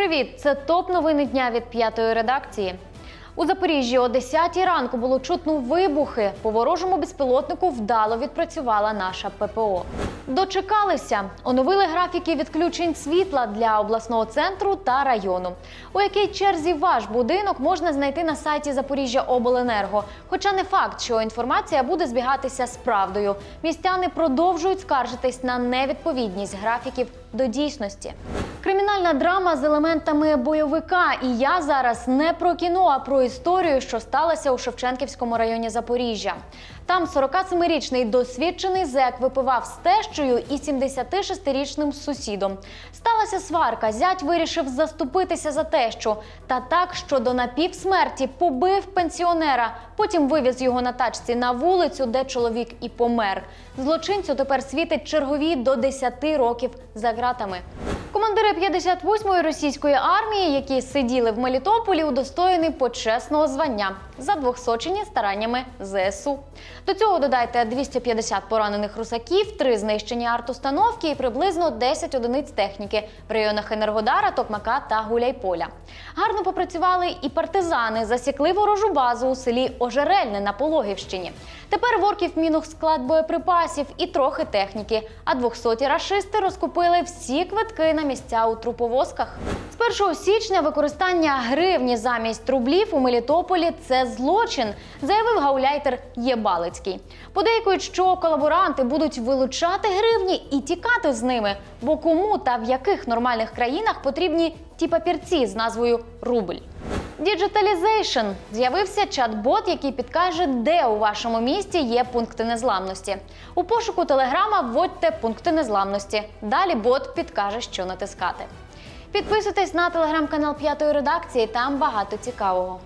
Привіт! Це топ новини дня від п'ятої редакції. У Запоріжжі о 10 ранку було чутно вибухи. По ворожому безпілотнику вдало відпрацювала наша ППО. Дочекалися, оновили графіки відключень світла для обласного центру та району. У якій черзі ваш будинок можна знайти на сайті Запоріжжя Обленерго. Хоча не факт, що інформація буде збігатися з правдою. Містяни продовжують скаржитись на невідповідність графіків до дійсності. Кримінальна драма з елементами бойовика. І я зараз не про кіно, а про історію, що сталася у Шевченківському районі Запоріжжя. Там 47-річний досвідчений зек випивав з тещою і 76-річним сусідом. Сталася сварка. Зять вирішив заступитися за тещу. Та так, що до напівсмерті побив пенсіонера. Потім вивіз його на тачці на вулицю, де чоловік і помер. Злочинцю тепер світить чергові до 10 років за ґратами. Командири 58-ї російської армії, які сиділи в Мелітополі, удостоєні почесного звання за двохсочені стараннями ЗСУ. До цього додайте 250 поранених русаків, три знищені артустановки і приблизно 10 одиниць техніки в районах Енергодара, Токмака та Гуляйполя. Гарно попрацювали і партизани, засікли ворожу базу у селі Ожерельне на Пологівщині. Тепер в орків мінух склад боєприпасів і трохи техніки. А 200 рашисти розкупили всі квитки на місця у труповозках. З 1 січня використання гривні замість рублів у Мелітополі це злочин, заявив гауляйтер Єбалицький. Подейкують, що колаборанти будуть вилучати гривні і тікати з ними. Бо кому та в яких нормальних країнах потрібні ті папірці з назвою рубль. Діджиталізейшн з'явився чат-бот, який підкаже, де у вашому місті є пункти незламності. У пошуку телеграма вводьте пункти незламності. Далі бот підкаже, що натискати. Підписуйтесь на телеграм-канал п'ятої редакції. Там багато цікавого.